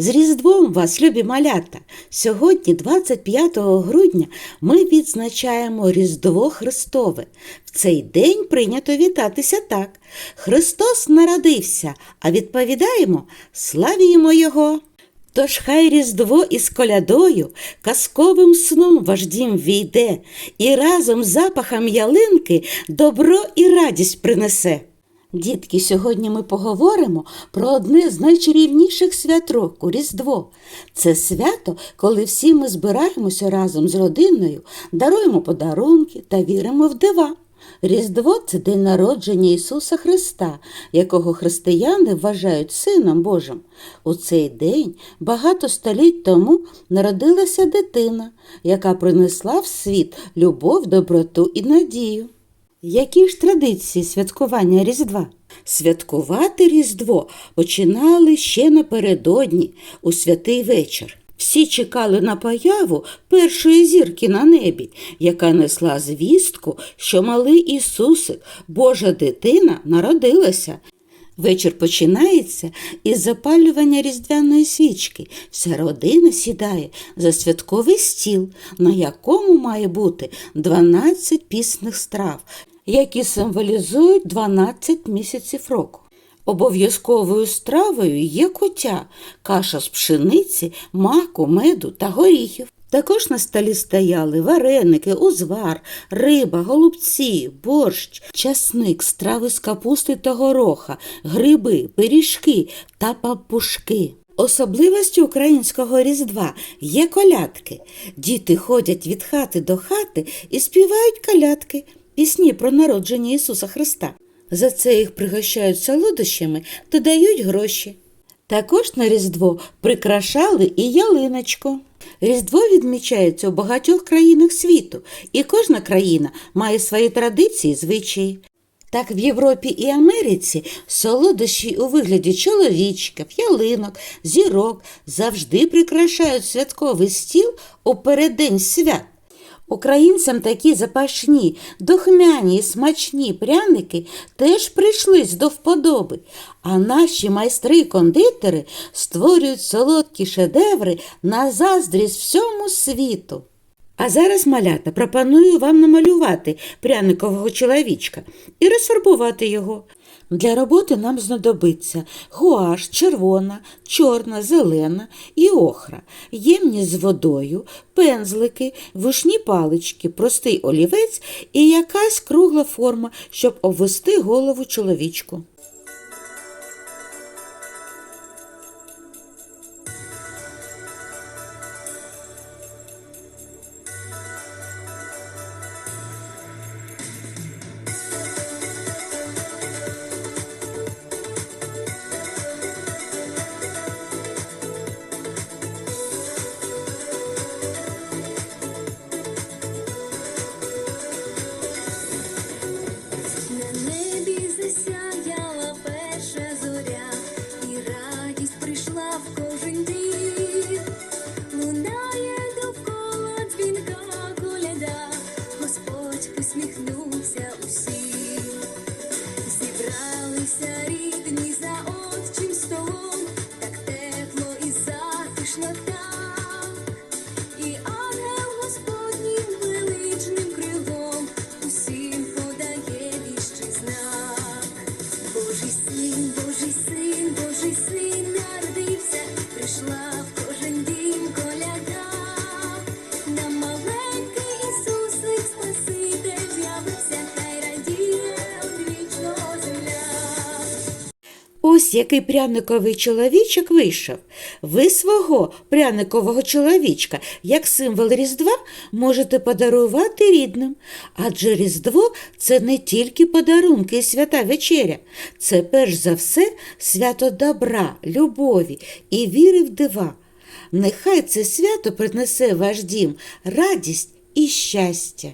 З Різдвом вас, любі малята! Сьогодні, 25 грудня, ми відзначаємо Різдво Христове. В цей день прийнято вітатися так. Христос народився, а відповідаємо Славімо Його! Тож хай Різдво із колядою, казковим сном ваш дім війде, і разом з запахом ялинки добро і радість принесе. Дітки, сьогодні ми поговоримо про одне з найчарівніших свят року Різдво. Це свято, коли всі ми збираємося разом з родиною, даруємо подарунки та віримо в дива. Різдво це день народження Ісуса Христа, якого християни вважають Сином Божим. У цей день багато століть тому народилася дитина, яка принесла в світ любов, доброту і надію. Які ж традиції святкування Різдва? Святкувати Різдво починали ще напередодні у святий вечір. Всі чекали на появу першої зірки на небі, яка несла звістку, що малий Ісусик, Божа дитина, народилася. Вечір починається із запалювання різдвяної свічки. Вся родина сідає за святковий стіл, на якому має бути 12 пісних страв, які символізують 12 місяців року. Обов'язковою стравою є котя, каша з пшениці, маку, меду та горіхів. Також на столі стояли вареники, узвар, риба, голубці, борщ, часник, страви з капусти та гороха, гриби, пиріжки та папушки. Особливістю українського різдва є колядки. Діти ходять від хати до хати і співають колядки, пісні про народження Ісуса Христа. За це їх пригощають солодощами та дають гроші. Також на Різдво прикрашали і ялиночку. Різдво відмічається у багатьох країнах світу, і кожна країна має свої традиції, звичаї. Так в Європі і Америці солодощі у вигляді чоловічків, ялинок, зірок завжди прикрашають святковий стіл у переддень свят. Українцям такі запашні, духмяні і смачні пряники теж прийшлись до вподоби, а наші майстри-кондитери створюють солодкі шедеври на заздрість всьому світу. А зараз, малята, пропоную вам намалювати пряникового чоловічка і розфарбувати його. Для роботи нам знадобиться гуаш, червона, чорна, зелена і охра, ємні з водою, пензлики, вишні палички, простий олівець і якась кругла форма, щоб обвести голову чоловічку. Ось який пряниковий чоловічок вийшов. Ви свого пряникового чоловічка, як символ Різдва, можете подарувати рідним. Адже Різдво це не тільки подарунки і свята вечеря, це перш за все свято добра, любові і віри в дива. Нехай це свято принесе ваш дім радість і щастя.